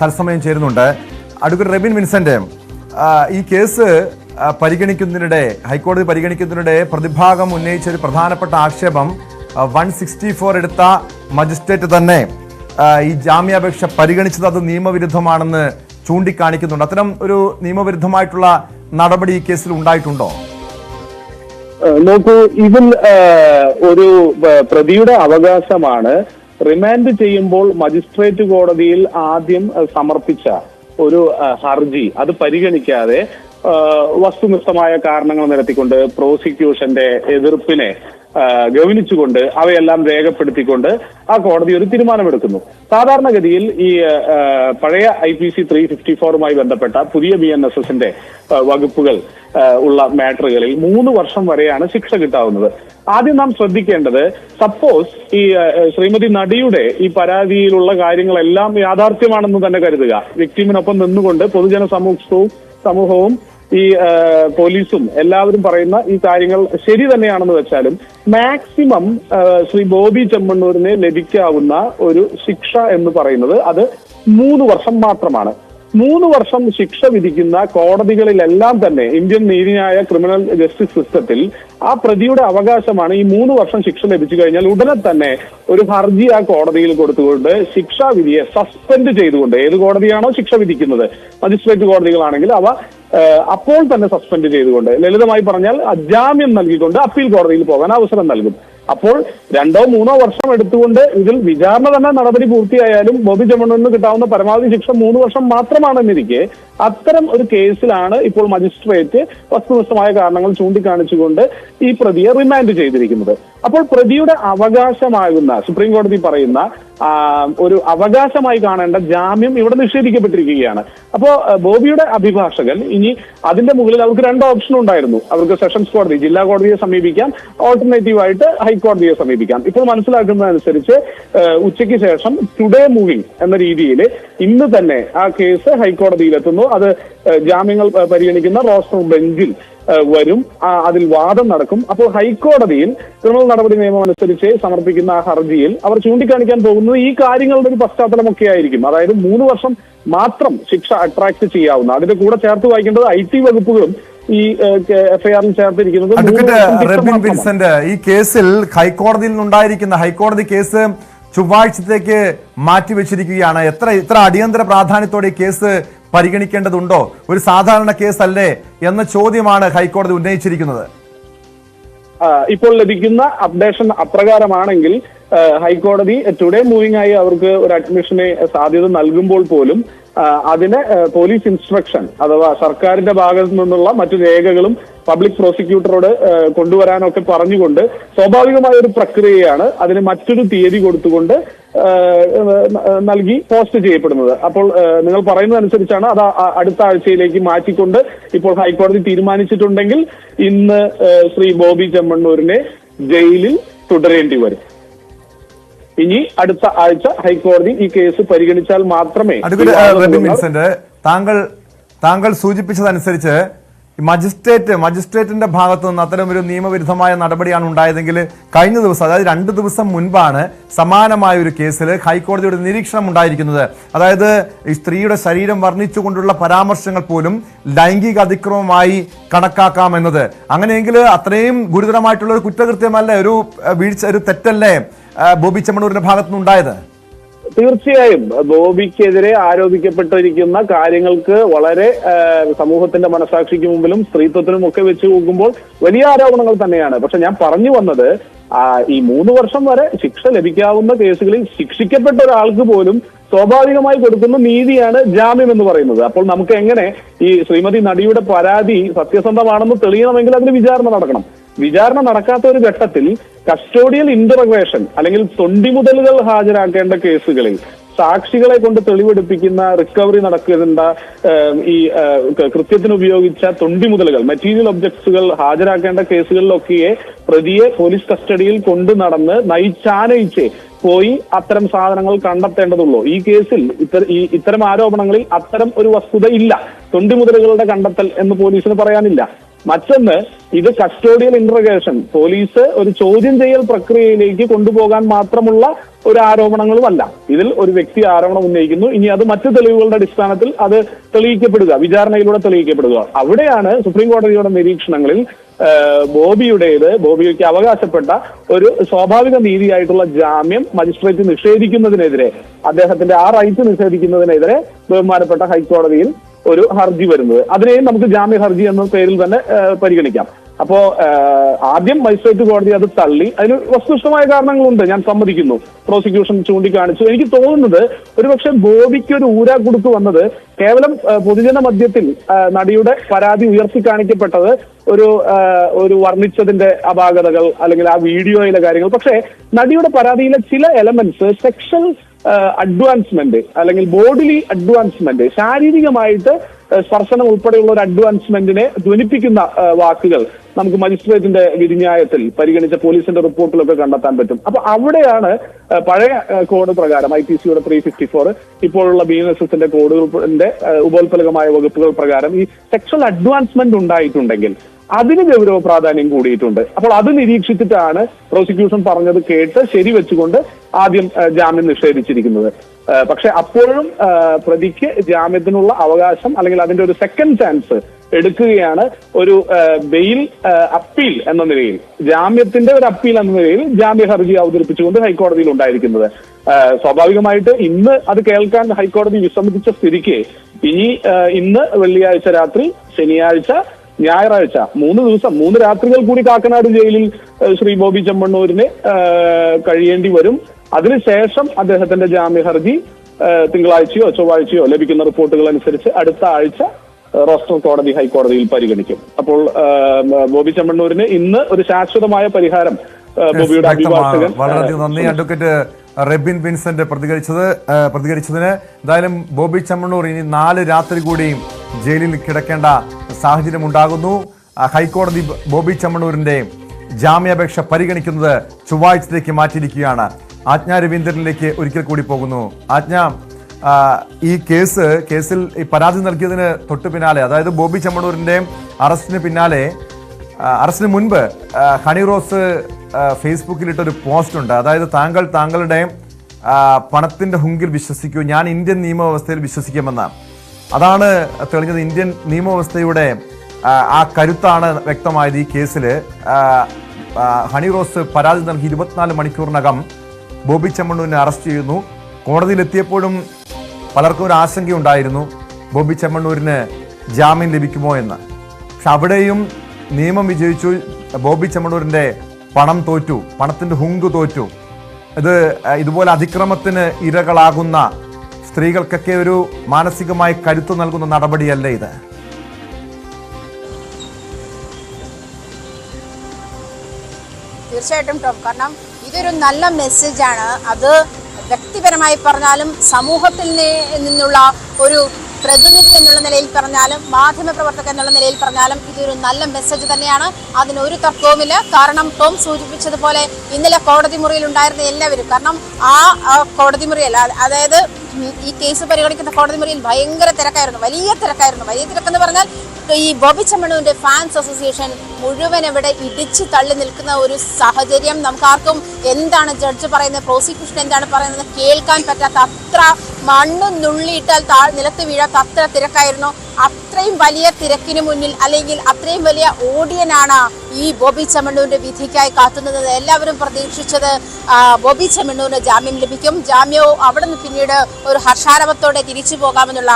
തത്സമയം ചേരുന്നുണ്ട്. Advocate Rebin Vincent ഈ കേസ് പരിഗണിക്കുന്നതിനിടെ ഹൈക്കോടതി പരിഗണിക്കുന്നതിനിടെ പ്രതിഭാഗം ഉന്നയിച്ച ഒരു പ്രധാനപ്പെട്ട ആക്ഷേപം വൺ സിക്സ്റ്റി ഫോർ എടുത്ത മജിസ്ട്രേറ്റ് തന്നെ ഈ ജാമ്യാപേക്ഷ പരിഗണിച്ചത് അത് നിയമവിരുദ്ധമാണെന്ന് ചൂണ്ടിക്കാണിക്കുന്നുണ്ട്. അത്തരം ഒരു നിയമവിരുദ്ധമായിട്ടുള്ള നടപടി ഈ കേസിൽ ഉണ്ടായിട്ടുണ്ടോ? നോക്കൂ ഇതിൽ ഒരു പ്രതിയുടെ അവകാശമാണ് റിമാൻഡ് ചെയ്യുമ്പോൾ മജിസ്ട്രേറ്റ് കോടതിയിൽ ആദ്യം സമർപ്പിച്ച ഒരു ഹർജി അത് പരിഗണിക്കാതെ വസ്തുനിഷ്ഠമായ കാരണങ്ങൾ നിരത്തിക്കൊണ്ട് പ്രോസിക്യൂഷന്റെ എതിർപ്പിനെ ഏഹ് ഗൗനിച്ചുകൊണ്ട് അവയെല്ലാം രേഖപ്പെടുത്തിക്കൊണ്ട് ആ കോടതി ഒരു തീരുമാനമെടുക്കുന്നു. സാധാരണഗതിയിൽ ഈ പഴയ I P C three fifty ഫോറുമായി ബന്ധപ്പെട്ട പുതിയ ബി എൻ എസ് എസിന്റെ വകുപ്പുകൾ ഉള്ള മാറ്ററുകളിൽ മൂന്ന് വർഷം വരെയാണ് ശിക്ഷ കിട്ടാവുന്നത്. ആദ്യം നാം ശ്രദ്ധിക്കേണ്ടത് സപ്പോസ് ഈ ശ്രീമതി നടിയുടെ ഈ പരാതിയിലുള്ള കാര്യങ്ങളെല്ലാം യാഥാർത്ഥ്യമാണെന്ന് തന്നെ കരുതുക. വിക്ടിമിനൊപ്പം നിന്നുകൊണ്ട് പൊതുജന സമൂഹവും സമൂഹവും ഈ പോലീസും എല്ലാവരും പറയുന്ന ഈ കാര്യങ്ങൾ ശരി തന്നെയാണെന്ന് വെച്ചാലും മാക്സിമം ശ്രീ ബോബി ചെമ്മണ്ണൂരിനെ ലഭിക്കാവുന്ന ഒരു ശിക്ഷ എന്ന് പറയുന്നത് അത് മൂന്ന് വർഷം മാത്രമാണ്. മൂന്ന് വർഷം ശിക്ഷ വിധിക്കുന്ന കോടതികളിലെല്ലാം തന്നെ ഇന്ത്യൻ നീതിന്യായ ക്രിമിനൽ ജസ്റ്റിസ് സിസ്റ്റത്തിൽ ആ പ്രതിയുടെ അവകാശമാണ് ഈ മൂന്ന് വർഷം ശിക്ഷ ലഭിച്ചു കഴിഞ്ഞാൽ ഉടനെ തന്നെ ഒരു ഹർജി ആ കോടതിയിൽ കൊടുത്തുകൊണ്ട് ശിക്ഷാവിധിയെ സസ്പെൻഡ് ചെയ്തുകൊണ്ട് ഏത് കോടതിയാണോ ശിക്ഷ വിധിക്കുന്നത് മജിസ്ട്രേറ്റ് കോടതികളാണെങ്കിൽ അവ അപ്പോൾ തന്നെ സസ്പെൻഡ് ചെയ്തുകൊണ്ട് ലളിതമായി പറഞ്ഞാൽ ജാമ്യം നൽകിക്കൊണ്ട് അപ്പീൽ കോടതിയിൽ പോകാൻ അവസരം നൽകും. അപ്പോൾ രണ്ടോ മൂന്നോ വർഷം എടുത്തുകൊണ്ട് ഇതിൽ വിചാരണ തന്നെ നടപടി പൂർത്തിയായാലും ബോബി ചെമ്മണ്ണൂരിന് കിട്ടാവുന്ന പരമാവധി ശിക്ഷ മൂന്ന് വർഷം മാത്രമാണെന്നിരിക്കെ അത്തരം ഒരു കേസിലാണ് ഇപ്പോൾ മജിസ്ട്രേറ്റ് വസ്തുനിഷ്ഠമായ കാരണങ്ങൾ ചൂണ്ടിക്കാണിച്ചുകൊണ്ട് ഈ പ്രതിയെ റിമാൻഡ് ചെയ്തിരിക്കുന്നത്. അപ്പോൾ പ്രതിയുടെ അവകാശമാകുന്ന സുപ്രീം കോടതി പറയുന്ന ഒരു അവകാശമായി കാണേണ്ട ജാമ്യം ഇവിടെ നിഷേധിക്കപ്പെട്ടിരിക്കുകയാണ്. അപ്പോ ബോബിയുടെ അഭിഭാഷകൻ ഇനി അതിന്റെ മുകളിൽ അവർക്ക് രണ്ട് ഓപ്ഷൻ ഉണ്ടായിരുന്നു. അവർക്ക് സെഷൻസ് കോടതി ജില്ലാ കോടതിയെ സമീപിക്കാം ഓൾട്ടർനേറ്റീവ് ആയിട്ട് ഹൈക്കോടതിയെ സമീപിക്കാം. ഇപ്പോൾ മനസ്സിലാക്കുന്നതനുസരിച്ച് ഉച്ചയ്ക്ക് ശേഷം ടുഡേ മൂവിംഗ് എന്ന രീതിയിൽ ഇന്ന് തന്നെ ആ കേസ് ഹൈക്കോടതിയിലെത്തുന്നു. അത് ജാമ്യങ്ങൾ പരിഗണിക്കുന്ന റോസ്റ്റർ ബെഞ്ചിൽ വരും. അതിൽ വാദം നടക്കും. അപ്പോൾ ഹൈക്കോടതിയിൽ ക്രിമിനൽ നടപടി നിയമം അനുസരിച്ച് സമർപ്പിക്കുന്ന ആ ഹർജിയിൽ അവർ ചൂണ്ടിക്കാണിക്കാൻ പോകുന്നത് ഈ കാര്യങ്ങളുടെ ഒരു പശ്ചാത്തലമൊക്കെ ആയിരിക്കും. അതായത് മൂന്ന് വർഷം മാത്രം ശിക്ഷ അട്രാക്ട് ചെയ്യാവുന്ന അതിന്റെ കൂടെ ചേർത്ത് വായിക്കേണ്ടത് ഐ ടി വകുപ്പുകളും ഈ എഫ്ഐആറിൽ ചേർത്തിരിക്കുന്നത് റെബിൻ. വിൻസെന്റ് ഈ കേസിൽ ഹൈക്കോടതിയിൽ ഉണ്ടായിരിക്കുന്ന ഹൈക്കോടതി കേസ് ചൊവ്വാഴ്ചത്തേക്ക് മാറ്റിവെച്ചിരിക്കുകയാണ്. എത്ര ഇത്ര അടിയന്തര പ്രാധാന്യത്തോടെ ഈ കേസ് പരിഗണിക്കേണ്ടതുണ്ടോ? ഒരു സാധാരണ കേസല്ലേ എന്ന ചോദ്യമാണ് ഹൈക്കോടതി ഉന്നയിച്ചിരിക്കുന്നത്. ഇപ്പോൾ ലഭിക്കുന്ന അപ്ഡേഷൻ അപ്രകാരമാണെങ്കിൽ ഹൈക്കോടതി ടുഡേ മൂവിംഗ് ആയി അവർക്ക് ഒരു അഡ്മിഷന് സാധ്യത നൽകുമ്പോൾ പോലും അതിന് പോലീസ് ഇൻസ്ട്രക്ഷൻ അഥവാ സർക്കാരിന്റെ ഭാഗത്തു നിന്നുള്ള മറ്റു രേഖകളും പബ്ലിക് പ്രോസിക്യൂട്ടറോട് കൊണ്ടുവരാനൊക്കെ പറഞ്ഞുകൊണ്ട് സ്വാഭാവികമായ ഒരു പ്രക്രിയയാണ് അതിന് മറ്റൊരു തീയതി കൊടുത്തുകൊണ്ട് നൽകി പോസ്റ്റ് ചെയ്യപ്പെടുന്നത്. അപ്പോൾ നിങ്ങൾ പറയുന്നതനുസരിച്ചാണ് അത് അടുത്ത ആഴ്ചയിലേക്ക് മാറ്റിക്കൊണ്ട് ഇപ്പോൾ ഹൈക്കോടതി തീരുമാനിച്ചിട്ടുണ്ടെങ്കിൽ ഇന്ന് ശ്രീ ബോബി ചെമ്മണ്ണൂരിനെ ജയിലിൽ തുടരേണ്ടി വരും. ഇനി അടുത്ത ആഴ്ച ഹൈക്കോടതി ഈ കേസ് പരിഗണിച്ചാൽ മാത്രമേ താങ്കൾ താങ്കൾ സൂചിപ്പിച്ചതനുസരിച്ച് മജിസ്ട്രേറ്റ് മജിസ്ട്രേറ്റിന്റെ ഭാഗത്തു നിന്ന് അത്തരം ഒരു നിയമവിരുദ്ധമായ നടപടിയാണ് ഉണ്ടായതെങ്കിൽ കഴിഞ്ഞ ദിവസം അതായത് രണ്ട് ദിവസം മുൻപാണ് സമാനമായ ഒരു കേസിൽ ഹൈക്കോടതിയുടെ നിരീക്ഷണം ഉണ്ടായിരിക്കുന്നത്. അതായത് ഈ സ്ത്രീയുടെ ശരീരം വർണിച്ചുകൊണ്ടുള്ള പരാമർശങ്ങൾ പോലും ലൈംഗിക അതിക്രമമായി കണക്കാക്കാമെന്നത് അങ്ങനെയെങ്കിൽ അത്രയും ഗുരുതരമായിട്ടുള്ള ഒരു കുറ്റകൃത്യമല്ലേ ഒരു വീഴ്ച ഒരു തെറ്റല്ലേ? ബോബി ചെമ്മണൂരിന്റെ ഭാഗത്തു നിന്നുണ്ടായത് തീർച്ചയായും. ബോബിക്കെതിരെ ആരോപിക്കപ്പെട്ടിരിക്കുന്ന കാര്യങ്ങൾക്ക് വളരെ സമൂഹത്തിന്റെ മനസാക്ഷിക്ക് മുമ്പിലും സ്ത്രീത്വത്തിനും ഒക്കെ വെച്ച് നോക്കുമ്പോൾ വലിയ ആരോപണങ്ങൾ തന്നെയാണ്. പക്ഷെ ഞാൻ പറഞ്ഞു വന്നത് ഈ മൂന്ന് വർഷം വരെ ശിക്ഷ ലഭിക്കാവുന്ന കേസുകളിൽ ശിക്ഷിക്കപ്പെട്ട ഒരാൾക്ക് പോലും സ്വാഭാവികമായി കൊടുക്കുന്ന നീതിയാണ് ജാമ്യം എന്ന് പറയുന്നത്. അപ്പോൾ നമുക്ക് എങ്ങനെ ഈ ശ്രീമതി നടിയുടെ പരാതി സത്യസന്ധമാണെന്ന് തെളിയണമെങ്കിൽ അതിന് വിചാരണ നടക്കണം. വിചാരണ നടക്കാത്ത ഒരു ഘട്ടത്തിൽ കസ്റ്റോഡിയൽ ഇന്റർവേഷൻ അല്ലെങ്കിൽ തൊണ്ടിമുതലുകൾ ഹാജരാക്കേണ്ട കേസുകളിൽ സാക്ഷികളെ കൊണ്ട് തെളിവെടുപ്പിക്കുന്ന റിക്കവറി നടക്കേണ്ട ഈ കൃത്യത്തിന് ഉപയോഗിച്ച തൊണ്ടിമുതലുകൾ മെറ്റീരിയൽ ഒബ്ജക്ട്സുകൾ ഹാജരാക്കേണ്ട കേസുകളിലൊക്കെ പ്രതിയെ പോലീസ് കസ്റ്റഡിയിൽ കൊണ്ടു നടന്ന് നയിച്ചാനയിച്ച് പോയി അത്തരം സാധനങ്ങൾ കണ്ടെത്തേണ്ടതുള്ളൂ. ഈ കേസിൽ ഇത്തരം ഈ ഇത്തരം ആരോപണങ്ങളിൽ അത്തരം ഒരു വസ്തുത ഇല്ല. തൊണ്ടിമുതലുകളുടെ കണ്ടെത്തൽ എന്ന് പോലീസിന് പറയാനില്ല. മറ്റൊന്ന് ഇത് കസ്റ്റോഡിയൽ ഇന്റർഗേഷൻ പോലീസ് ഒരു ചോദ്യം ചെയ്യൽ പ്രക്രിയയിലേക്ക് കൊണ്ടുപോകാൻ മാത്രമുള്ള ഒരു ആരോപണങ്ങളുമല്ല. ഇതിൽ ഒരു വ്യക്തി ആരോപണം ഉന്നയിക്കുന്നു. ഇനി അത് മറ്റു തെളിവുകളുടെ അടിസ്ഥാനത്തിൽ അത് തെളിയിക്കപ്പെടുക വിചാരണയിലൂടെ തെളിയിക്കപ്പെടുക. അവിടെയാണ് സുപ്രീം കോടതിയുടെ നിരീക്ഷണങ്ങളിൽ ബോബിയുടേത് ബോബിക്ക് അവകാശപ്പെട്ട ഒരു സ്വാഭാവിക നീതിയായിട്ടുള്ള ജാമ്യം മജിസ്ട്രേറ്റ് നിഷേധിക്കുന്നതിനെതിരെ അദ്ദേഹത്തിന്റെ ആ റൈറ്റ് നിഷേധിക്കുന്നതിനെതിരെ ബഹുമാനപ്പെട്ട ഹൈക്കോടതിയിൽ ഒരു ഹർജി വരുന്നത്. അതിനെയും നമുക്ക് ജാമ്യ ഹർജി എന്ന പേരിൽ തന്നെ പരിഗണിക്കാം. അപ്പോ ആദ്യം മജിസ്ട്രേറ്റ് കോടതി അത് തള്ളി. അതിന് വസ്തുനിഷ്ഠമായ കാരണങ്ങളുണ്ട് ഞാൻ സമ്മതിക്കുന്നു. പ്രോസിക്യൂഷൻ ചൂണ്ടിക്കാണിച്ചു. എനിക്ക് തോന്നുന്നത് ഒരുപക്ഷെ ബോബിക്ക് ഒരു ഊരാ ഊരാക്കുടുക്ക് വന്നത് കേവലം പൊതുജന മധ്യത്തിൽ നടിയുടെ പരാതി ഉയർത്തി കാണിക്കപ്പെട്ടത് ഒരു ഒരു വർണിച്ചതിന്റെ അപാകതകൾ അല്ലെങ്കിൽ ആ വീഡിയോയിലെ കാര്യങ്ങൾ. പക്ഷേ നടിയുടെ പരാതിയിലെ ചില എലമെന്റ്സ് സെക്ഷൽ അഡ്വാൻസ്മെന്റ് അല്ലെങ്കിൽ ബോഡിലി അഡ്വാൻസ്മെന്റ് ശാരീരികമായിട്ട് സ്പർശനം ഉൾപ്പെടെയുള്ള ഒരു അഡ്വാൻസ്മെന്റിനെ ധ്വനിപ്പിക്കുന്ന വാക്കുകൾ നമുക്ക് മജിസ്ട്രേറ്റിന്റെ വിധിന്യായത്തിൽ പരിഗണിച്ച പോലീസിന്റെ റിപ്പോർട്ടിലൊക്കെ കണ്ടെത്താൻ പറ്റും. അപ്പൊ അവിടെയാണ് പഴയ കോഡ് പ്രകാരം ഐ പി സിയുടെ ത്രീ ഫിഫ്റ്റി ഫോർ ഇപ്പോഴുള്ള ബി എൻ എസ് എസിന്റെ കോഡുകളുടെ ഉപോത്പലകമായ വകുപ്പുകൾ പ്രകാരം ഈ സെക്ഷൽ അഡ്വാൻസ്മെന്റ് ഉണ്ടായിട്ടുണ്ടെങ്കിൽ അതിന് ഗൗരവ പ്രാധാന്യം കൂടിയിട്ടുണ്ട്. അപ്പോൾ അത് നിരീക്ഷിച്ചിട്ടാണ് പ്രോസിക്യൂഷൻ പറഞ്ഞത് കേട്ട് ശരി വെച്ചുകൊണ്ട് ആദ്യം ജാമ്യം നിഷേധിച്ചിരിക്കുന്നത്. പക്ഷെ അപ്പോഴും പ്രതിക്ക് ജാമ്യത്തിനുള്ള അവകാശം അല്ലെങ്കിൽ അതിന്റെ ഒരു സെക്കൻഡ് ചാൻസ് എടുക്കുകയാണ് ഒരു ബെയിൽ അപ്പീൽ എന്ന നിലയിൽ. ജാമ്യത്തിന്റെ ഒരു അപ്പീൽ എന്ന നിലയിൽ ജാമ്യ ഹർജി അവതരിപ്പിച്ചുകൊണ്ട് ഹൈക്കോടതിയിൽ ഉണ്ടായിരിക്കുന്നത്. സ്വാഭാവികമായിട്ട് ഇന്ന് അത് കേൾക്കാൻ ഹൈക്കോടതി വിസമ്മതിച്ച സ്ഥിതിക്ക് ഇനി ഇന്ന് വെള്ളിയാഴ്ച രാത്രി ശനിയാഴ്ച ഞായറാഴ്ച മൂന്ന് ദിവസം മൂന്ന് രാത്രികൾ കൂടി കാക്കനാട് ജയിലിൽ ശ്രീ ബോബി ചെമ്മണ്ണൂരിന് കഴിയേണ്ടി വരും. അതിനുശേഷം അദ്ദേഹത്തിന്റെ ജാമ്യ ഹർജി തിങ്കളാഴ്ചയോ ചൊവ്വാഴ്ചയോ ലഭിക്കുന്ന റിപ്പോർട്ടുകൾ അനുസരിച്ച് അടുത്ത ആഴ്ച റോസ്റ്റർ കോടതി ഹൈക്കോടതിയിൽ പരിഗണിക്കും. അപ്പോൾ ബോബി ചെമ്മണ്ണൂരിന് ഇന്ന് ഒരു ശാശ്വതമായ പരിഹാരം ബോബിയുടെ അഭിഭാഷകൻ വളരെയധികം നന്ദി അഡ്വക്കേറ്റ് റെബിൻ വിൻസെന്റ് പ്രതികരിച്ചത് പ്രതികരിച്ചതിന് എന്തായാലും ബോബി ചമ്മണ്ണൂർ ഇനി നാല് രാത്രി കൂടിയും ജയിലിൽ കിടക്കേണ്ട സാഹചര്യം ഉണ്ടാകുന്നു ഹൈക്കോടതി ബോബി ചമ്മണ്ണൂരിന്റെ ജാമ്യാപേക്ഷ പരിഗണിക്കുന്നത് ചൊവ്വാഴ്ചത്തേക്ക് മാറ്റിയിരിക്കുകയാണ്. ആജ്ഞ രവീന്ദ്രനിലേക്ക് ഒരിക്കൽ കൂടി പോകുന്നു. ആജ്ഞ ഈ കേസ് കേസിൽ ഈ പരാതി നൽകിയതിന് തൊട്ടു പിന്നാലെ അതായത് ബോബി ചമ്മണൂരിന്റെ അറസ്റ്റിന് പിന്നാലെ അറസ്റ്റിന് മുൻപ് ഹണി റോസ് ഫേസ്ബുക്കിലിട്ടൊരു പോസ്റ്റ് ഉണ്ട് അതായത് താങ്കൾ താങ്കളുടെ പണത്തിന്റെ ഹുങ്കിൽ വിശ്വസിക്കൂ ഞാൻ ഇന്ത്യൻ നിയമവ്യവസ്ഥയിൽ വിശ്വസിക്കുമെന്ന് അതാണ് തെളിഞ്ഞത്. ഇന്ത്യൻ നിയമവ്യവസ്ഥയുടെ ആ, കരുത്താണ് വ്യക്തമായത് ഈ കേസിൽ ഹണി റോസ് പരാതി നൽകി ഇരുപത്തിനാല് മണിക്കൂറിനകം ബോബി ചെമ്മണ്ണൂരിനെ അറസ്റ്റ് ചെയ്യുന്നു. കോടതിയിലെത്തിയപ്പോഴും പലർക്കും ഒരു ആശങ്കയുണ്ടായിരുന്നു. ബോബി ചെമ്മണ്ണൂരിന് ജാമ്യം ലഭിക്കുമോ എന്ന്. പക്ഷെ അവിടെയും നിയമം വിജയിച്ചു. ബോബി ചെമ്മണൂരിന്റെ പണം തോറ്റു. പണത്തിന്റെ ഹുങ്ക് തോറ്റു. ഇത് ഇതുപോലെ അതിക്രമത്തിന് ഇരകളാകുന്ന സ്ത്രീകൾക്കൊക്കെ ഒരു മാനസികമായി കരുത്ത് നൽകുന്ന നടപടിയല്ല ഇത്? തീർച്ചയായിട്ടും ടോം. കാരണം ഇതൊരു നല്ല മെസ്സേജാണ് അത് വ്യക്തിപരമായി പറഞ്ഞാലും സമൂഹത്തിൽ നിന്നുള്ള ഒരു പ്രതിനിധി എന്നുള്ള നിലയിൽ പറഞ്ഞാലും മാധ്യമപ്രവർത്തകൻ എന്നുള്ള നിലയിൽ പറഞ്ഞാലും ഇതൊരു നല്ല മെസ്സേജ് തന്നെയാണ്. അതിനൊരു തർക്കവുമില്ല. കാരണം ടോം സൂചിപ്പിച്ചതുപോലെ ഇന്നലെ കോടതി മുറിയിൽ ഉണ്ടായിരുന്ന എല്ലാവരും കാരണം ആ കോടതി മുറിയല്ല അതായത് ഈ കേസ് പരിഗണിക്കുന്ന കോടതി മുറിയിൽ ഭയങ്കര തിരക്കായിരുന്നു. വലിയ തിരക്കായിരുന്നു. വലിയ തിരക്കെന്ന് പറഞ്ഞാൽ ഈ ബോബി ചമ്മണുവിന്റെ ഫാൻസ് അസോസിയേഷൻ മുഴുവൻ ഇവിടെ ഇടിച്ചു തള്ളി നിൽക്കുന്ന ഒരു സാഹചര്യം നമുക്കാർക്കും എന്താണ് ജഡ്ജ് പറയുന്നത്? പ്രോസിക്യൂഷൻ എന്താണ് പറയുന്നത്? കേൾക്കാൻ പറ്റാത്ത അത്ര മണ്ണ് നുള്ളിയിട്ടാൽ താ നിലത്ത് വീഴാത്ത അത്ര തിരക്കായിരുന്നു. അത്രയും വലിയ തിരക്കിന് മുന്നിൽ അല്ലെങ്കിൽ അത്രയും വലിയ ഓഡിയനാണ് ഈ ബോബി ചെമ്മണ്ണൂരിന്റെ വിധിക്കായി കാത്തുന്നത്. എല്ലാവരും പ്രതീക്ഷിച്ചത് ബോബി ചെമ്മണ്ണൂരിന് ജാമ്യം ലഭിക്കും. ജാമ്യവും അവിടെ നിന്ന് പിന്നീട് ഒരു ഹർഷാരവത്തോടെ തിരിച്ചു പോകാമെന്നുള്ള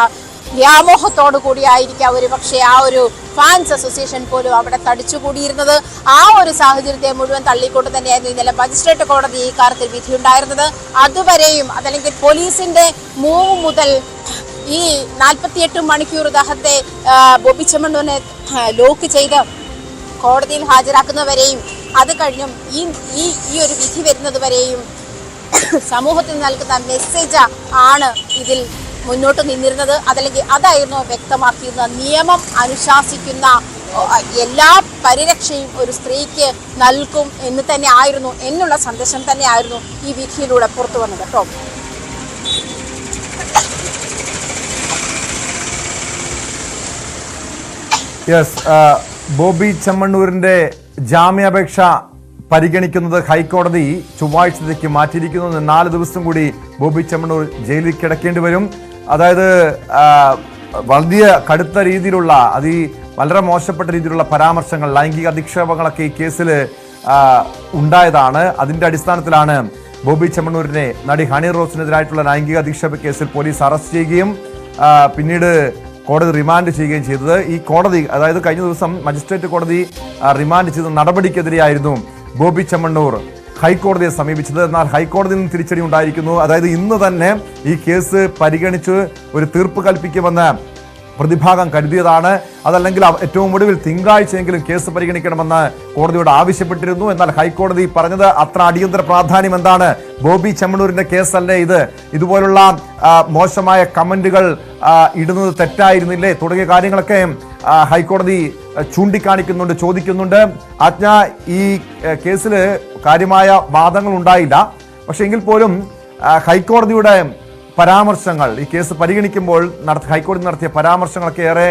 വ്യാമോഹത്തോടു കൂടിയായിരിക്കാം ഒരു പക്ഷേ ആ ഒരു ഫാൻസ് അസോസിയേഷൻ പോലും അവിടെ തടിച്ചുകൂടിയിരുന്നത്. ആ ഒരു സാഹചര്യത്തെ മുഴുവൻ തള്ളിക്കൊണ്ട് തന്നെയായിരുന്നു ഇന്നലെ മജിസ്ട്രേറ്റ് കോടതി ഈ കാര്യത്തിൽ വിധിയുണ്ടായിരുന്നത്. അതുവരെയും അതല്ലെങ്കിൽ പോലീസിന്റെ മൂവ് മുതൽ ഈ നാൽപ്പത്തിയെട്ട് മണിക്കൂർ ദഹത്തെ ബോബി ലോക്ക് ചെയ്ത് കോടതിയിൽ ഹാജരാക്കുന്നവരെയും അത് കഴിഞ്ഞും ഈ ഈ ഈ ഒരു വിധി വരുന്നതുവരെയും സമൂഹത്തിന് നൽകുന്ന മെസ്സേജ് ആണ് ഇതിൽ മുന്നോട്ട് നിന്നിരുന്നത് അതല്ലെങ്കിൽ അതായിരുന്നു വ്യക്തമാക്കിയിരുന്നത് നിയമം അനുശാസിക്കുന്ന എല്ലാ പരിരക്ഷയും ഒരു സ്ത്രീക്ക് നൽകും എന്ന് തന്നെ ആയിരുന്നു എന്നുള്ള സന്ദേശം തന്നെ ആയിരുന്നു ഈ വിധിയിലൂടെ പുറത്തു വന്നത്. കേട്ടോ? യെസ് ബോബി ചെമ്മണ്ണൂരിന്റെ ജാമ്യാപേക്ഷ പരിഗണിക്കുന്നത് ഹൈക്കോടതി ചൊവ്വാഴ്ചത്തേക്ക് മാറ്റിയിരിക്കുന്നു. നാല് ദിവസം കൂടി ബോബി ചെമ്മണ്ണൂർ ജയിലിൽ കിടക്കേണ്ടി വരും. അതായത് വലിയ കടുത്ത രീതിയിലുള്ള അതി വളരെ മോശപ്പെട്ട രീതിയിലുള്ള പരാമർശങ്ങൾ ലൈംഗിക അധിക്ഷേപങ്ങളൊക്കെ ഈ കേസിൽ ഉണ്ടായതാണ്. അതിന്റെ അടിസ്ഥാനത്തിലാണ് ബോബി ചെമ്മണ്ണൂരിനെ നടി ഹണി റോസിനെതിരായിട്ടുള്ള ലൈംഗിക അധിക്ഷേപ കേസിൽ പോലീസ് അറസ്റ്റ് ചെയ്യുകയും പിന്നീട് കോടതി റിമാൻഡ് ചെയ്യുകയും ചെയ്തത്. ഈ കോടതി അതായത് കഴിഞ്ഞ ദിവസം മജിസ്ട്രേറ്റ് കോടതി റിമാൻഡ് ചെയ്ത നടപടിക്കെതിരെയായിരുന്നു ബോബി ചെമ്മണ്ണൂർ ഹൈക്കോടതിയെ സമീപിച്ചത്. എന്നാൽ ഹൈക്കോടതിയിൽ നിന്ന് തിരിച്ചടി ഉണ്ടായിരിക്കുന്നു. അതായത് ഇന്ന് തന്നെ ഈ കേസ് പരിഗണിച്ച് ഒരു തീർപ്പ് കൽപ്പിക്കുമെന്ന് പ്രതിഭാഗം കരുതിയതാണ്. അതല്ലെങ്കിൽ ഏറ്റവും ഒടുവിൽ തിങ്കളാഴ്ചയെങ്കിലും കേസ് പരിഗണിക്കണമെന്ന് കോടതിയോട് ആവശ്യപ്പെട്ടിരുന്നു. എന്നാൽ ഹൈക്കോടതി പറഞ്ഞത് അത്ര അടിയന്തര പ്രാധാന്യം എന്താണ്? ബോബി ചെമ്മണൂരിന്റെ കേസല്ലേ ഇത്? ഇതുപോലുള്ള മോശമായ കമന്റുകൾ ഇടുന്നത് തെറ്റായിരുന്നില്ലേ? തുടങ്ങിയ കാര്യങ്ങളൊക്കെ ഹൈക്കോടതി ചൂണ്ടിക്കാണിക്കുന്നുണ്ട് ചോദിക്കുന്നുണ്ട്. ആജ്ഞ ഈ കേസിൽ കാര്യമായ വാദങ്ങൾ ഉണ്ടായില്ല. പക്ഷേ എങ്കിൽ പോലും ഹൈക്കോടതിയുടെ പരാമർശങ്ങൾ ഈ കേസ് പരിഗണിക്കുമ്പോൾ നടത്തി ഹൈക്കോടതി നടത്തിയ പരാമർശങ്ങളൊക്കെ ഏറെ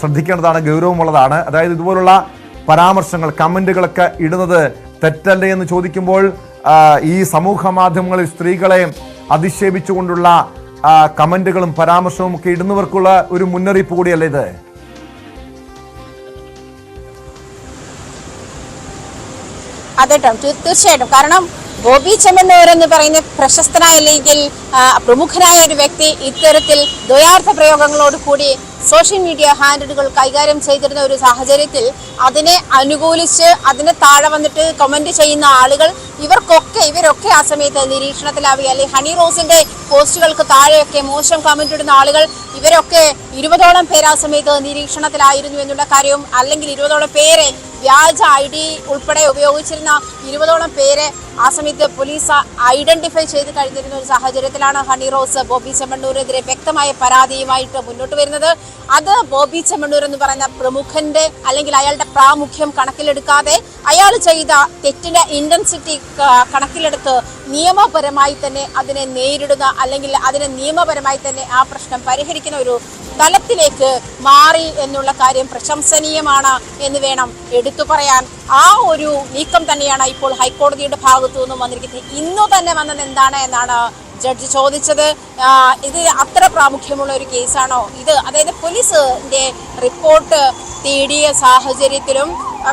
ശ്രദ്ധിക്കേണ്ടതാണ് ഗൗരവമുള്ളതാണ്. അതായത് ഇതുപോലുള്ള പരാമർശങ്ങൾ കമന്റുകളൊക്കെ ഇടുന്നത് തെറ്റല്ലേ എന്ന് ചോദിക്കുമ്പോൾ ഈ സമൂഹ മാധ്യമങ്ങളിൽ സ്ത്രീകളെ അധിക്ഷേപിച്ചുകൊണ്ടുള്ള കമന്റുകളും പരാമർശവും ഒക്കെ ഇടുന്നവർക്കുള്ള ഒരു മുന്നറിയിപ്പ് കൂടിയല്ലേ ഇത്? അതെ തീർച്ചയായിട്ടും. കാരണം ഗോപി ചെമ്മന്നൂർ എന്ന് പറയുന്ന പ്രശസ്തനായ അല്ലെങ്കിൽ പ്രമുഖനായ ഒരു വ്യക്തി ഇത്തരത്തിൽ ദ്വയാർത്ഥ പ്രയോഗങ്ങളോട് കൂടി സോഷ്യൽ മീഡിയ ഹാൻഡിലുകൾ കൈകാര്യം ചെയ്തിരുന്ന ഒരു സാഹചര്യത്തിൽ അതിനെ അനുകൂലിച്ച് അതിനെ താഴെ വന്നിട്ട് കമന്റ് ചെയ്യുന്ന ആളുകൾ ഇവർക്കൊക്കെ ഇവരൊക്കെ ആ സമയത്ത് നിരീക്ഷണത്തിലാവുക അല്ലെങ്കിൽ ഹണി റോസിന്റെ പോസ്റ്റുകൾക്ക് താഴെയൊക്കെ മോശം കമന്റ് ഇടുന്ന ആളുകൾ ഇവരൊക്കെ ഇരുപതോളം പേര് ആ സമയത്ത് നിരീക്ഷണത്തിലായിരുന്നു എന്നുള്ള കാര്യവും അല്ലെങ്കിൽ ഇരുപതോളം പേരെ വ്യാജ ഐ ഡി ഉൾപ്പെടെ ഉപയോഗിച്ചിരുന്ന ഇരുപതോളം പേരെ ആ സമയത്ത് പോലീസ് ഐഡന്റിഫൈ ചെയ്ത് കഴിഞ്ഞിരുന്ന ഒരു സാഹചര്യത്തിലാണ് ഹണി റോസ് ബോബി ചെമ്മണ്ണൂരെതിരെ വ്യക്തമായ പരാതിയുമായിട്ട് മുന്നോട്ട് വരുന്നത്. അത് ബോബി ചെമ്മണ്ണൂർ എന്ന് പറയുന്ന പ്രമുഖന്റെ അല്ലെങ്കിൽ അയാളുടെ പ്രാമുഖ്യം കണക്കിലെടുക്കാതെ അയാൾ ചെയ്ത തെറ്റിന്റെ ഇന്റൻസിറ്റി കണക്കിലെടുത്ത് നിയമപരമായി തന്നെ അതിനെ നേരിടുന്ന അല്ലെങ്കിൽ അതിനെ നിയമപരമായി തന്നെ ആ പ്രശ്നം പരിഹരിക്കുന്ന ഒരു തലത്തിലേക്ക് മാറി എന്നുള്ള കാര്യം പ്രശംസനീയമാണ് എന്ന് വേണം എടുത്തു പറയാൻ. ആ ഒരു നീക്കം തന്നെയാണ് ഇപ്പോൾ ഹൈക്കോടതിയുടെ ഭാഗത്തു നിന്നും വന്നിരിക്കുന്നത്. ഇന്നു തന്നെ വന്നത് എന്താണ് എന്നാണ് ജഡ്ജ് ചോദിച്ചത്. ഇത് അത്ര പ്രാമുഖ്യമുള്ള ഒരു കേസാണോ? ഇത് അതായത് പോലീസിന്റെ റിപ്പോർട്ട് തേടിയ സാഹചര്യത്തിലും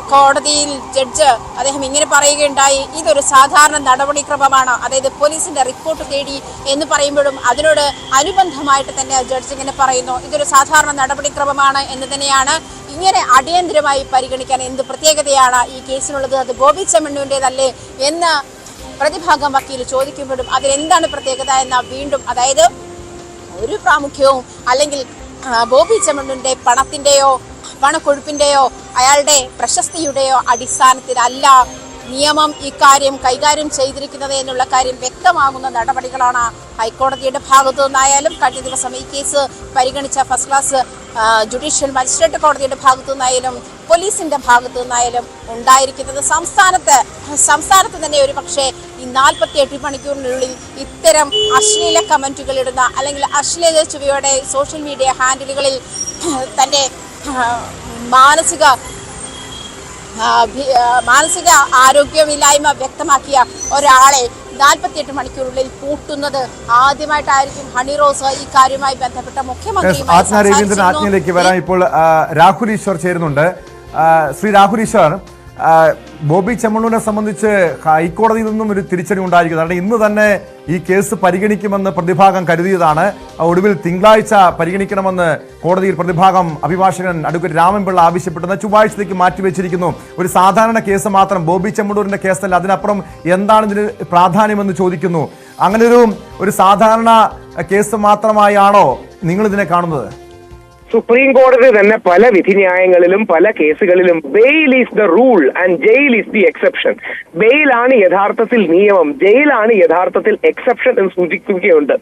കോടതിയിൽ ജഡ്ജ് അദ്ദേഹം ഇങ്ങനെ പറയുകയുണ്ടായി ഇതൊരു സാധാരണ നടപടിക്രമമാണ് അതായത് പോലീസിന്റെ റിപ്പോർട്ട് തേടി എന്ന് പറയുമ്പോഴും അതിനോട് അനുബന്ധമായിട്ട് തന്നെ ജഡ്ജ് ഇങ്ങനെ പറയുന്നു ഇതൊരു സാധാരണ നടപടിക്രമമാണ് എന്ന് തന്നെയാണ് ഇങ്ങനെ അടിയന്തരമായി പരിഗണിക്കാൻ എന്ത് പ്രത്യേകതയാണ് ഈ കേസിനുള്ളത് അത് ബോബി ചെമ്മണ്ണൂരിന്റെതല്ലേ എന്ന് പ്രതിഭാഗം വക്കീൽ ചോദിക്കുമ്പോഴും അതിലെന്താണ് പ്രത്യേകത എന്ന വീണ്ടും അതായത് ഒരു പ്രാമുഖ്യവും അല്ലെങ്കിൽ ബോബി ചെമ്മണ്ണിന്റെ പണത്തിന്റെയോ പണക്കൊഴുപ്പിന്റെയോ അയാളുടെ പ്രശസ്തിയുടെയോ അടിസ്ഥാനത്തിലല്ല നിയമം ഇക്കാര്യം കൈകാര്യം ചെയ്തിരിക്കുന്നത് എന്നുള്ള കാര്യം വ്യക്തമാകുന്ന നടപടികളാണ് ഹൈക്കോടതിയുടെ ഭാഗത്തു നിന്നായാലും കഴിഞ്ഞ ദിവസം ഈ കേസ് പരിഗണിച്ച ഫസ്റ്റ് ക്ലാസ് ജുഡീഷ്യൽ മജിസ്ട്രേറ്റ് കോടതിയുടെ ഭാഗത്തു നിന്നായാലും പോലീസിന്റെ ഭാഗത്തു നിന്നായാലും ഉണ്ടായിരിക്കുന്നത്. സംസ്ഥാനത്ത് സംസ്ഥാനത്ത് തന്നെ ഒരു പക്ഷേ ഈ നാൽപ്പത്തി എട്ട് മണിക്കൂറിനുള്ളിൽ ഇത്തരം അശ്ലീല കമന്റുകൾ ഇടുന്ന അല്ലെങ്കിൽ അശ്ലീല ചുവയോടെ സോഷ്യൽ മീഡിയ ഹാൻഡിലുകളിൽ തന്റെ മാനസിക മാനസിക ആരോഗ്യമില്ലായ്മ വ്യക്തമാക്കിയ ഒരാളെ നാൽപ്പത്തിയെട്ട് മണിക്കൂറിനുള്ളിൽ പൂട്ടുന്നത് ആദ്യമായിട്ടായിരിക്കും ഹണി റോസ് ഈ കാര്യവുമായി ബന്ധപ്പെട്ട മുഖ്യമന്ത്രി. ആജ്ഞയിലേക്ക് വരാം ഇപ്പോൾ രാഹുൽ ഈശ്വർ ചേരുന്നുണ്ട് ശ്രീ രാഹുൽ ഈശ്വർ ബോബി ചെമ്മണ്ണൂരിനെ സംബന്ധിച്ച് ഹൈക്കോടതിയിൽ നിന്നും ഒരു തിരിച്ചടി ഉണ്ടായിരിക്കുന്നത് കാരണം ഇന്ന് തന്നെ ഈ കേസ് പരിഗണിക്കുമെന്ന് പ്രതിഭാഗം കരുതിയതാണ്. ഒടുവിൽ തിങ്കളാഴ്ച പരിഗണിക്കണമെന്ന് കോടതിയിൽ പ്രതിഭാഗം അഭിഭാഷകൻ അഡ്വക്കേറ്റ് രാമൻപിള്ള ആവശ്യപ്പെട്ടത്. ചൊവ്വാഴ്ചത്തേക്ക് മാറ്റിവെച്ചിരിക്കുന്നു. ഒരു സാധാരണ കേസ് മാത്രം ബോബി ചെമ്മണ്ണൂരിന്റെ കേസല്ല. അതിനപ്പുറം എന്താണ് ഇതിന് പ്രാധാന്യമെന്ന് ചോദിക്കുന്നു. അങ്ങനെ ഒരു ഒരു സാധാരണ കേസ് മാത്രമായാണോ നിങ്ങൾ ഇതിനെ കാണുന്നത്? സുപ്രീം കോടതി തന്നെ പല വിധിന്യായങ്ങളിലും പല കേസുകളിലും bail is the rule and jail is the exception ബെയിലാണ് യഥാർത്ഥത്തിൽ നിയമം. ജയിലാണ് യഥാർത്ഥത്തിൽ എക്സെപ്ഷൻ എന്ന് സൂചിപ്പിക്കുകയുണ്ട്.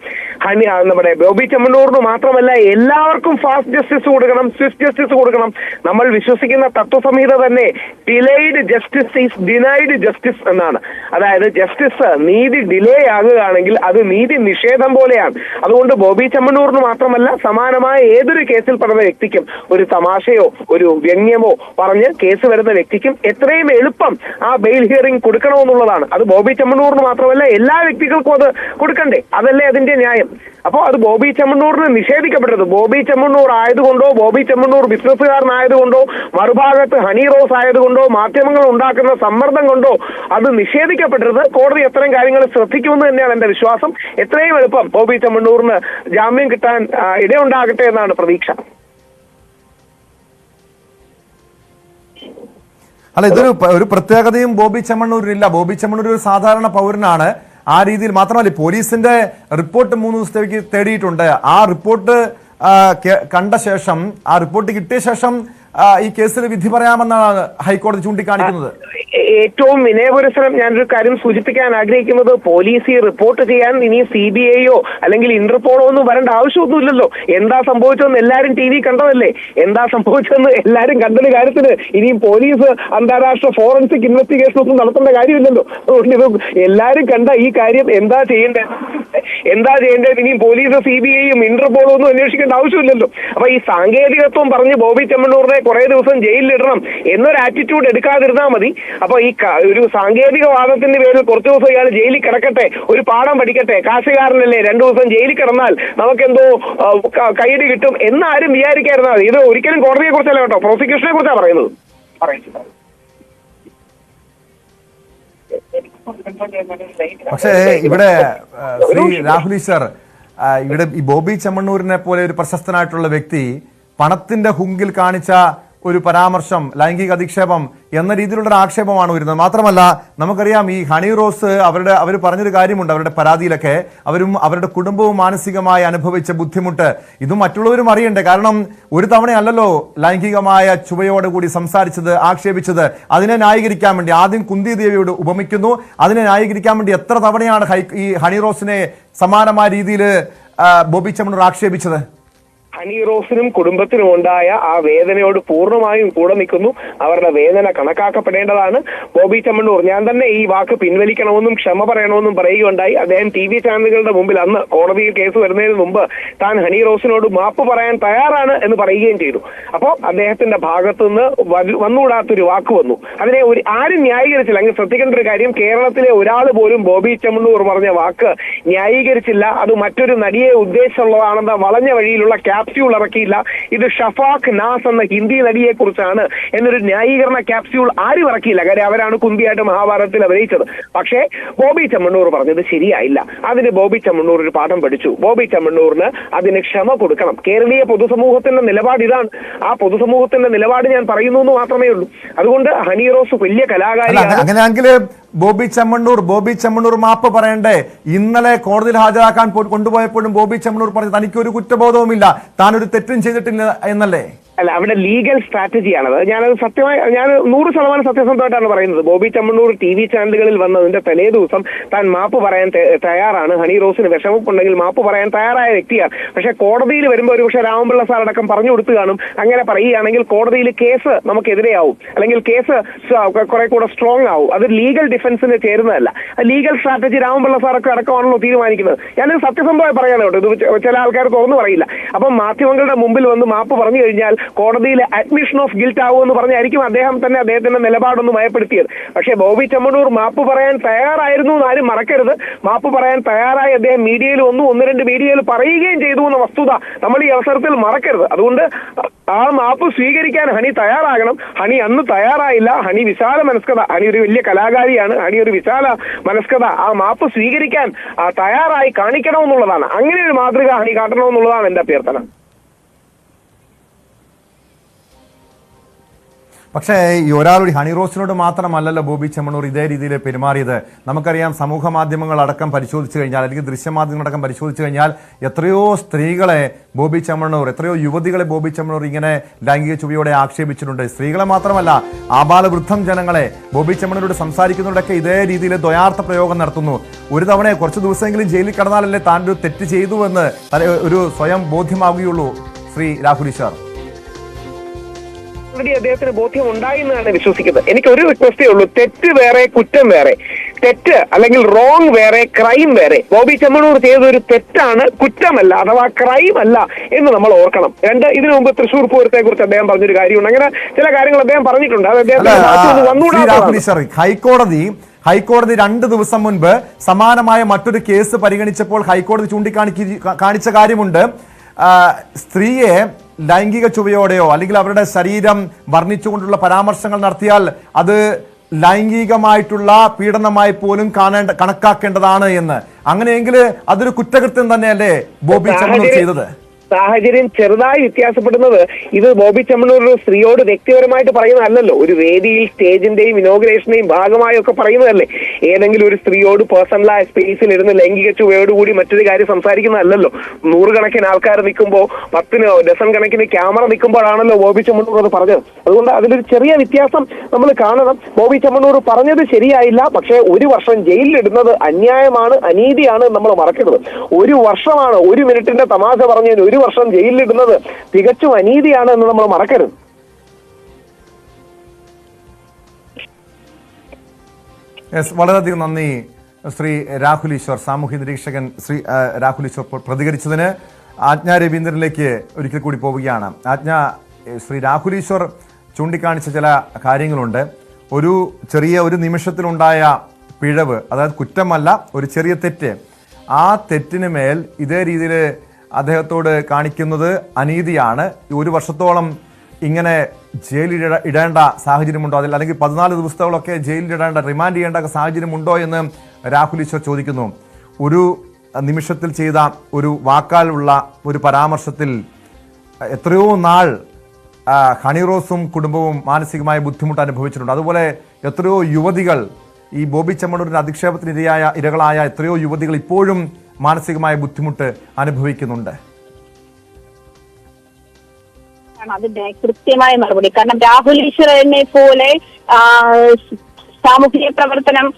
ഹണി നമ്മുടെ ബോബി ചെമ്മണ്ണൂറിന് മാത്രമല്ല എല്ലാവർക്കും ഫാസ്റ്റ് ജസ്റ്റിസ് കൊടുക്കണം സ്വിഫ്റ്റ് ജസ്റ്റിസ് കൊടുക്കണം. നമ്മൾ വിശ്വസിക്കുന്ന തത്വസംഹിത തന്നെ delayed justice is denied justice എന്നാണ്. അതായത് ജസ്റ്റിസ് നീതി ഡിലേ ആകുകയാണെങ്കിൽ അത് നീതി നിഷേധം പോലെയാണ്. അതുകൊണ്ട് ബോബി ചെമ്മണ്ണൂറിന് മാത്രമല്ല സമാനമായ ഏതൊരു കേസിൽ പെടുന്ന വ്യക്തിക്കും ഒരു തമാശയോ ഒരു വ്യംഗ്യമോ പറഞ്ഞ് കേസ് വരുന്ന വ്യക്തിക്കും എത്രയും എളുപ്പം ആ ബെയിൽ ഹിയറിംഗ് കൊടുക്കണമെന്നുള്ളതാണ്. അത് ബോബി ചെമ്മണ്ണൂറിന് മാത്രമല്ല എല്ലാ വ്യക്തികൾക്കും അത് കൊടുക്കണ്ടേ? അതല്ലേ അതിന്റെ ന്യായം. അപ്പോൾ അത് ബോബി ചെമ്മണ്ണൂറിന് നിഷേധിക്കപ്പെട്ടത്. ബോബി ചെമ്മണ്ണൂർ ആയതുകൊണ്ടോ ബോബി ചെമ്മണ്ണൂർ ബിസിനസ്സുകാരനായതുകൊണ്ടോ മറുഭാഗത്ത് ഹണി റോസ് ആയതുകൊണ്ടോ മാധ്യമങ്ങൾ ഉണ്ടാക്കുന്ന സമ്മർദ്ദം കൊണ്ടോ അത് നിഷേധിക്കപ്പെട്ടത് കോടതി എത്രയും കാര്യങ്ങൾ ശ്രദ്ധിക്കുമെന്ന് തന്നെയാണ് എന്റെ വിശ്വാസം. എത്രയും എളുപ്പം ബോബി ചെമ്മണ്ണൂറിന് ജാമ്യം കിട്ടാൻ ഇടയുണ്ടാകട്ടെ എന്നാണ് പ്രതീക്ഷ. അല്ല ഇതൊരു ഒരു പ്രത്യേകതയും ബോബി ചെമ്മണ്ണൂരിനില്ല ബോബി ചെമ്മണ്ണൂർ ഒരു സാധാരണ പൗരനാണ്. ആ രീതിയിൽ മാത്രമല്ല പോലീസിന്റെ റിപ്പോർട്ട് മൂന്ന് ദിവസത്തേക്ക് തേടിയിട്ടുണ്ട്. ആ റിപ്പോർട്ട് കണ്ട ശേഷം ആ റിപ്പോർട്ട് കിട്ടിയ ശേഷം ഈ കേസിൽ വിധി പറയാമെന്നാണ് ഹൈക്കോടതി ചൂണ്ടിക്കാണിക്കുന്നത്. ഏറ്റവും വിനയപുരസരം ഞാനൊരു കാര്യം സൂചിപ്പിക്കാൻ ആഗ്രഹിക്കുന്നത് പോലീസ് ഈ റിപ്പോർട്ട് ചെയ്യാൻ ഇനി സി ബി ഐയോ അല്ലെങ്കിൽ ഇന്റർപോളോ ഒന്നും വരേണ്ട ആവശ്യമൊന്നുമില്ലല്ലോ. എന്താ സംഭവിച്ചതെന്ന് എല്ലാവരും ടി വി കണ്ടതല്ലേ? എന്താ സംഭവിച്ചതെന്ന് എല്ലാവരും കണ്ടൊരു കാര്യത്തിന് ഇനിയും പോലീസ് അന്താരാഷ്ട്ര ഫോറൻസിക് ഇൻവെസ്റ്റിഗേഷൻ ഒന്നും നടത്തേണ്ട കാര്യമില്ലല്ലോ. അതുകൊണ്ട് ഇത് എല്ലാവരും കണ്ട ഈ കാര്യം എന്താ ചെയ്യേണ്ടത് എന്താ ചെയ്യേണ്ടത് ഇനിയും പോലീസ് സി ബി ഐയും ഇന്റർപോളും ഒന്നും അന്വേഷിക്കേണ്ട ആവശ്യമില്ലല്ലോ. അപ്പൊ ഈ സാങ്കേതികത്വം പറഞ്ഞ് ബോബി ചെമ്മണ്ണൂറിനെ കുറെ ദിവസം ജയിലിലിടണം എന്നൊരു ആറ്റിറ്റ്യൂഡ് എടുക്കാതിരുന്നാൽ മതി. അപ്പൊ ഈ ഒരു സാങ്കേതിക വാദത്തിന്റെ പേരിൽ കുറച്ചു ദിവസം ഇയാൾ ജയിലിൽ കിടക്കട്ടെ ഒരു പാഠം പഠിക്കട്ടെ കാശുകാരനല്ലേ രണ്ടു ദിവസം ജയിലിൽ കിടന്നാൽ നമുക്കെന്തോ എന്തോ ക- കൈയടി കിട്ടും എന്നാരും വിചാരിക്കായിരുന്നാൽ മതി. ഇത് ഒരിക്കലും കോടതിയെ കുറിച്ചല്ല കേട്ടോ പ്രോസിക്യൂഷനെ കുറിച്ചാണ് പറയുന്നത്. പക്ഷേ ഇവിടെ ശ്രീ രാഹുൽ ഈശ്വർ ഇവിടെ ഈ ബോബി ചെമ്മണ്ണൂരിനെ പോലെ ഒരു പ്രശസ്തനായിട്ടുള്ള വ്യക്തി പണത്തിന്റെ ഹുങ്കിൽ കാണിച്ച ഒരു പരാമർശം ലൈംഗിക അധിക്ഷേപം എന്ന രീതിയിലുള്ള ഒരു ആക്ഷേപമാണ് വരുന്നത് മാത്രമല്ല നമുക്കറിയാം ഈ ഹണി റോസ് അവരുടെ അവർ പറഞ്ഞൊരു കാര്യമുണ്ട് അവരുടെ പരാതിയിലൊക്കെ. അവരും അവരുടെ കുടുംബവും മാനസികമായി അനുഭവിച്ച ബുദ്ധിമുട്ട്. ഇത് മറ്റുള്ളവരും അറിയണ്ടേ? കാരണം ഒരു തവണയല്ലല്ലോ ലൈംഗികമായ ചുവയോടുകൂടി സംസാരിച്ചത് ആക്ഷേപിച്ചത്. അതിനെ ന്യായീകരിക്കാൻ വേണ്ടി ആദ്യം കുന്തി ദേവിയോട് ഉപമിക്കുന്നു. അതിനെ ന്യായീകരിക്കാൻ വേണ്ടി എത്ര തവണയാണ് ഈ ഹണി റോസിനെ സമാനമായ രീതിയിൽ ബോബി ചമ്മണൂർ ആക്ഷേപിച്ചത്? ഹണി റോസിനും കുടുംബത്തിനും ഉണ്ടായ ആ വേദനയോട് പൂർണമായും കൂടെ നിൽക്കുന്നു. അവരുടെ വേദന കണക്കാക്കപ്പെടേണ്ടതാണ്. ബോബി ചമ്മണ്ണൂർ ഞാൻ തന്നെ ഈ വാക്ക് പിൻവലിക്കണമെന്നും ക്ഷമ പറയണമെന്നും പറയുകയുണ്ടായി. അദ്ദേഹം ടി വി ചാനലുകളുടെ മുമ്പിൽ അന്ന് കോടതിയിൽ കേസ് വരുന്നതിന് മുമ്പ് താൻ ഹണി റോസിനോട് മാപ്പ് പറയാൻ തയ്യാറാണ് എന്ന് പറയുകയും ചെയ്തു. അപ്പോൾ അദ്ദേഹത്തിന്റെ ഭാഗത്തു നിന്ന് വ- വന്നുകൂടാത്തൊരു വാക്ക് വന്നു. അതിനെ ഒരു ആരും ന്യായീകരിച്ചില്ല. അങ്ങ് ശ്രദ്ധിക്കേണ്ട ഒരു കാര്യം കേരളത്തിലെ ഒരാൾ പോലും ബോബി ചമ്മണ്ണൂർ പറഞ്ഞ വാക്ക് ന്യായീകരിച്ചില്ല. അത് മറ്റൊരു നടിയെ ഉദ്ദേശിച്ചുള്ളതാണെന്ന വളഞ്ഞ വഴിയിലുള്ള ക്യാപ്സ്യൂൾ ഇറക്കിയില്ല. ഇത് ഷഫാഖ് നാസ് എന്ന ഹിന്ദി നടിയെ കുറിച്ചാണ് എന്നൊരു ന്യായീകരണ ക്യാപ്സ്യൂൾ ആരും ഇറക്കിയില്ല. കാര്യം അവരാണ് കുന്തിയായിട്ട് മഹാഭാരതത്തിൽ അഭിനയിച്ചത്. പക്ഷേ ബോബി ചെമ്മണ്ണൂർ പറഞ്ഞത് ശരിയായില്ല. അതിന് ബോബി ചെമ്മണ്ണൂർ ഒരു പാഠം പഠിച്ചു. ബോബി ചെമ്മണ്ണൂറിന് അതിന് ക്ഷമ കൊടുക്കണം. കേരളീയ പൊതുസമൂഹത്തിന്റെ നിലപാട് ഇതാണ്. ആ പൊതുസമൂഹത്തിന്റെ നിലപാട് ഞാൻ പറയുന്നു എന്ന് മാത്രമേ ഉള്ളൂ. അതുകൊണ്ട് ഹണി റോസ് വലിയ കലാകാരി അങ്ങനെയാണെങ്കിൽ ബോബി ചെമ്മണ്ണൂർ ബോബി ചെമ്മണ്ണൂർ മാപ്പ് പറയണ്ടേ? ഇന്നലെ കോടതിയിൽ ഹാജരാക്കാൻ കൊണ്ടുപോയപ്പോഴും ബോബി ചെമ്മണ്ണൂർ പറഞ്ഞു തനിക്കൊരു കുറ്റബോധവുമില്ല. താൻ ഒരു തെറ്റും ചെയ്തിട്ടില്ല എന്നല്ലേ? അല്ല അവിടെ ലീഗൽ സ്ട്രാറ്റജിയാണത് ഞാനത് സത്യമായി ഞാൻ നൂറ് ശതമാനം സത്യസന്ധമായിട്ടാണ് പറയുന്നത്. ബോബി ചമ്മണ്ണൂർ ടി വി ചാനലുകളിൽ വന്നതിന്റെ തലേ ദിവസം താൻ മാപ്പ് പറയാൻ തയ്യാറാണ്. ഹണി റോസിന് വിഷമപ്പുണ്ടെങ്കിൽ മാപ്പ് പറയാൻ തയ്യാറായ വ്യക്തിയാണ്. പക്ഷെ കോടതിയിൽ വരുമ്പോൾ ഒരുപക്ഷെ രാമപിള്ള സാർ അടക്കം പറഞ്ഞു കൊടുത്തു കാണും. അങ്ങനെ പറയുകയാണെങ്കിൽ കോടതിയിൽ കേസ് നമുക്കെതിരെയാവും. അല്ലെങ്കിൽ കേസ് കുറെ കൂടെ സ്ട്രോങ് ആവും. അത് ലീഗൽ ഡിഫൻസിന് ചേരുന്നതല്ല. ലീഗൽ സ്ട്രാറ്റജി രാമപിള്ള സാറൊക്കെ അടക്കമാണല്ലോ തീരുമാനിക്കുന്നത്. ഞാനത് സത്യസന്ധമായി പറയാനോട്ടോ ഇത് ചില ആൾക്കാർ തുറന്നു പറയില്ല. അപ്പം മാധ്യമങ്ങളുടെ മുമ്പിൽ വന്ന് മാപ്പ് പറഞ്ഞു കഴിഞ്ഞാൽ കോടതിയിൽ അഡ്മിഷൻ ഓഫ് ഗിൽറ്റ് ആവുമെന്ന് പറഞ്ഞായിരിക്കും അദ്ദേഹം തന്നെ അദ്ദേഹത്തിന്റെ നിലപാടൊന്ന് മയപ്പെടുത്തിയത് പക്ഷേ ബോബി ചമ്മണൂർ മാപ്പ് പറയാൻ തയ്യാറായിരുന്നു എന്ന് ആരും മറക്കരുത്. മാപ്പ് പറയാൻ തയ്യാറായി അദ്ദേഹം മീഡിയയിൽ ഒന്നും ഒന്ന് രണ്ട് മീഡിയയിൽ പറയുകയും ചെയ്തു എന്ന വസ്തുത നമ്മൾ ഈ അവസരത്തിൽ മറക്കരുത്. അതുകൊണ്ട് ആ മാപ്പ് സ്വീകരിക്കാൻ ഹണി തയ്യാറാകണം. ഹണി അന്ന് തയ്യാറായില്ല. ഹണി വിശാല മനസ്കത ഹണി ഒരു വലിയ കലാകാരിയാണ്. ഹണി ഒരു വിശാല മനസ്കത ആ മാപ്പ് സ്വീകരിക്കാൻ തയ്യാറായി കാണിക്കണമെന്നുള്ളതാണ്. അങ്ങനെ ഒരു മാതൃക ഹണി കാട്ടണമെന്നുള്ളതാണ് എന്റെ അഭ്യർത്ഥന. പക്ഷേ ഈ ഒരാൾ ഹണി റോസിനോട് മാത്രമല്ലല്ലോ ബോബി ചെമ്മണൂർ ഇതേ രീതിയിൽ പെരുമാറിയത്. നമുക്കറിയാം സമൂഹ മാധ്യമങ്ങൾ അടക്കം പരിശോധിച്ചു കഴിഞ്ഞാൽ അല്ലെങ്കിൽ ദൃശ്യമാധ്യമങ്ങളടക്കം പരിശോധിച്ചു കഴിഞ്ഞാൽ എത്രയോ സ്ത്രീകളെ ബോബി ചെമ്മണ്ണൂർ എത്രയോ യുവതികളെ ബോബി ചെമ്മണൂർ ഇങ്ങനെ ലൈംഗിക ചുവയോടെ ആക്ഷേപിച്ചിട്ടുണ്ട്. സ്ത്രീകളെ മാത്രമല്ല ആബാലവൃദ്ധം ജനങ്ങളെ ബോബി ചെമ്മണ്ണൂരോട് സംസാരിക്കുന്നവരൊക്കെ ഇതേ രീതിയിൽ ദ്വയാർത്ഥ പ്രയോഗം നടത്തുന്നു. ഒരു തവണ കുറച്ച് ദിവസമെങ്കിലും ജയിലിൽ കടന്നാലല്ലേ താൻ ഒരു തെറ്റ് ചെയ്തുവെന്ന് ഒരു സ്വയം ബോധ്യമാവുകയുള്ളൂ ശ്രീ രാഹുൽ ഈശ്വർ. ഓൾറെഡി അദ്ദേഹത്തിന് ബോധ്യം ഉണ്ടായി എന്നാണ് വിശ്വസിക്കുന്നത്. എനിക്ക് ഒരു റിക്വസ്റ്റേ ഉള്ളൂ. തെറ്റ് വേറെ കുറ്റം വേറെ. തെറ്റ് അല്ലെങ്കിൽ റോങ് വേറെ ക്രൈം വേറെ. ബോബി ചെമ്മണൂർ ചെയ്ത ഒരു തെറ്റാണ് കുറ്റമല്ല അഥവാ ക്രൈം അല്ല എന്ന് നമ്മൾ ഓർക്കണം. രണ്ട് ഇതിനു മുമ്പ് തൃശൂർ പൂരത്തെ കുറിച്ച് അദ്ദേഹം പറഞ്ഞൊരു കാര്യമുണ്ട്. അങ്ങനെ ചില കാര്യങ്ങൾ അദ്ദേഹം പറഞ്ഞിട്ടുണ്ട്. അത് അദ്ദേഹത്തിന് ഹൈക്കോടതി ഹൈക്കോടതി രണ്ട് ദിവസം മുൻപ് സമാനമായ മറ്റൊരു കേസ് പരിഗണിച്ചപ്പോൾ ഹൈക്കോടതി ചൂണ്ടിക്കാണിക്കാണിച്ച കാര്യമുണ്ട്. സ്ത്രീയെ ലൈംഗിക ചുവയോടെയോ അല്ലെങ്കിൽ അവരുടെ ശരീരം വർണിച്ചുകൊണ്ടുള്ള പരാമർശങ്ങൾ നടത്തിയാൽ അത് ലൈംഗികമായിട്ടുള്ള പീഡനമായി പോലും കാണേണ്ട കണക്കാക്കേണ്ടതാണ് എന്ന്. അങ്ങനെയെങ്കിൽ അതൊരു കുറ്റകൃത്യം തന്നെയല്ലേ ബോബി ചെയ്തത്? സാഹചര്യം ചെറുതായി വ്യത്യാസപ്പെടുന്നത് ഇത് ബോബി ചമ്മണൂർ ഒരു സ്ത്രീയോട് വ്യക്തിപരമായിട്ട് പറയുന്നതല്ലല്ലോ. ഒരു വേദിയിൽ സ്റ്റേജിന്റെയും ഇനോഗ്രേഷന്റെയും ഭാഗമായി ഒക്കെ പറയുന്നതല്ലേ. ഏതെങ്കിലും ഒരു സ്ത്രീയോട് പേഴ്സണലായ സ്പേസിൽ ഇരുന്ന് ലൈംഗിക ചുവയോടുകൂടി മറ്റൊരു കാര്യം സംസാരിക്കുന്നതല്ലല്ലോ. നൂറുകണക്കിന് ആൾക്കാർ നിൽക്കുമ്പോൾ പത്തിന് ഡസൺ കണക്കിന് ക്യാമറ നിൽക്കുമ്പോഴാണല്ലോ ബോബി ചമ്മണൂർ അത് പറഞ്ഞത്. അതുകൊണ്ട് അതിലൊരു ചെറിയ വ്യത്യാസം നമ്മൾ കാണണം. ബോബി ചമ്മണൂർ പറഞ്ഞത് ശരിയായില്ല. പക്ഷേ ഒരു വർഷം ജയിലിലിടുന്നത് അന്യായമാണ് അനീതിയാണ് നമ്മൾ മറക്കരുത്. ഒരു വർഷമാണ് ഒരു മിനിറ്റിന്റെ തമാശ പറഞ്ഞതിന് ഒരു വർഷം ജയിലിലിടുന്നത് തികച്ചും അനീതിയാണ് എന്ന് നമ്മൾ മറക്കരുത്. യെസ് വളരെയധികം നന്ദി ശ്രീ രാഹുൽ ഈശ്വർ സാമൂഹ്യ നിരീക്ഷകൻ ശ്രീ രാഹുൽ ഈശ്വർ പ്ര- പ്രതികരിച്ചതിന്. ആജ്ഞ രവീന്ദ്രനിലേക്ക് ഒരിക്കൽ കൂടി പോവുകയാണ്. ആജ്ഞ ശ്രീ രാഹുൽ ഈശ്വർ ചൂണ്ടിക്കാണിച്ച ചില കാര്യങ്ങളുണ്ട്. ഒരു ചെറിയ ഒരു നിമിഷത്തിലുണ്ടായ പിഴവ് അതായത് കുറ്റമല്ല ഒരു ചെറിയ തെറ്റ് ആ തെറ്റിന് മേൽ ഇതേ രീതിയിൽ അദ്ദേഹത്തോട് കാണിക്കുന്നത് അനീതിയാണ്. ഒരു വർഷത്തോളം ഇങ്ങനെ ജയിലിൽ ഇട- ഇടേണ്ട സാഹചര്യമുണ്ടോ? അതിൽ അല്ലെങ്കിൽ പതിനാല് ദിവസത്തോളമൊക്കെ ജയിലിൽ ഇടേണ്ട റിമാൻഡ് ചെയ്യേണ്ട സാഹചര്യമുണ്ടോ എന്ന് രാഹുൽ ഈശ്വർ ചോദിക്കുന്നു. ഒരു നിമിഷത്തിൽ ചെയ്ത ഒരു വാക്കാലുള്ള ഒരു പരാമർശത്തിൽ എത്രയോ നാൾ ഹണിറോസും കുടുംബവും മാനസികമായ ബുദ്ധിമുട്ട് അനുഭവിച്ചിട്ടുണ്ട്. അതുപോലെ എത്രയോ യുവതികൾ ഈ ബോബി ചെമ്മണൂരിന്റെ അധിക്ഷേപത്തിനിരയായ ഇരകളായ എത്രയോ യുവതികൾ ഇപ്പോഴും മാനസികമായ ബുദ്ധിമുട്ട് അനുഭവിക്കുന്നുണ്ട്. അതിന്റെ കൃത്യമായ മറുപടി. കാരണം രാഹുൽ ഈശ്വരനെ പോലെ സാമൂഹിക പ്രവർത്തനം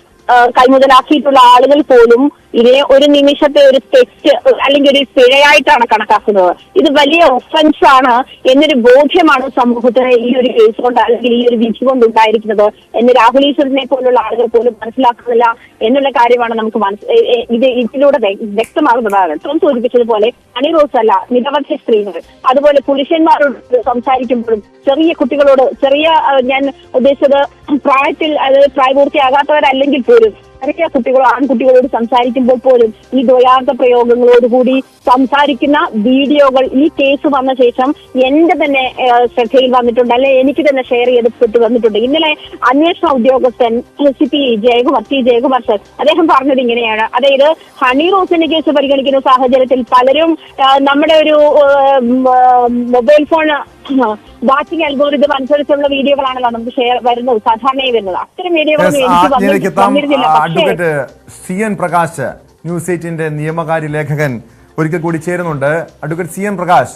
കൈമുതലാക്കിയിട്ടുള്ള ആളുകൾ പോലും ഇതിനെ ഒരു നിമിഷത്തെ ഒരു തെറ്റ് അല്ലെങ്കിൽ ഒരു പിഴയായിട്ടാണ് കണക്കാക്കുന്നത്. ഇത് വലിയ ഒഫൻസ് ആണ് എന്നൊരു ബോധ്യമാണ് സമൂഹത്തിന് ഈ ഒരു കേസ് കൊണ്ട് അല്ലെങ്കിൽ ഈ ഒരു വിധി കൊണ്ട് ഉണ്ടായിരിക്കുന്നത്. എന്ന് രാഹുൽ ഈശ്വരനെ പോലുള്ള ആളുകൾ പോലും മനസ്സിലാക്കുന്നില്ല എന്നുള്ള കാര്യമാണ് നമുക്ക് മനസ്സ് ഇത് ഇതിലൂടെ വ്യക്തമാകുന്നതാണ്. ടോം സൂചിപ്പിച്ചതുപോലെ അണിറോസ് അല്ല നിരവധി സ്ത്രീകൾ അതുപോലെ പുരുഷന്മാരോട് സംസാരിക്കുമ്പോഴും ചെറിയ കുട്ടികളോട് ചെറിയ ഞാൻ ഉദ്ദേശിച്ചത് പ്രായത്തിൽ അതായത് പ്രായപൂർത്തിയാകാത്തവരല്ലെങ്കിൽ പോലും ചെറിയ കുട്ടികളോ ആൺകുട്ടികളോട് സംസാരിക്കുമ്പോൾ പോലും ഈ ദ്വയാർത്ഥ പ്രയോഗങ്ങളോടുകൂടി സംസാരിക്കുന്ന വീഡിയോകൾ ഈ കേസ് വന്ന ശേഷം എന്റെ തന്നെ ശ്രദ്ധയിൽ വന്നിട്ടുണ്ട്. അല്ലെ എനിക്ക് തന്നെ ഷെയർ ചെയ്തപ്പെട്ട് വന്നിട്ടുണ്ട്. ഇന്നലെ അന്വേഷണ ഉദ്യോഗസ്ഥൻ C P Jayakumar T Jayakumar sir അദ്ദേഹം പറഞ്ഞത് ഇങ്ങനെയാണ്. അതായത് ഹണി റോസിന്റെ കേസ് പരിഗണിക്കുന്ന സാഹചര്യത്തിൽ പലരും നമ്മുടെ ഒരു മൊബൈൽ ഫോൺ വാച്ചിങ് അൽഗോറിതം അനുസരിച്ചുള്ള വീഡിയോകളാണല്ലോ നമുക്ക് ഷെയർ വരുന്നത് സാധാരണയായി വരുന്നത്. അത്തരം വീഡിയോകളൊന്നും സി എൻ പ്രകാശ് ന്യൂസ് എയ്റ്റിന്റെ നിയമകാര്യ ലേഖകൻ ഒരിക്കൽ കൂടി ചേരുന്നുണ്ട്. Advocate C N Prakash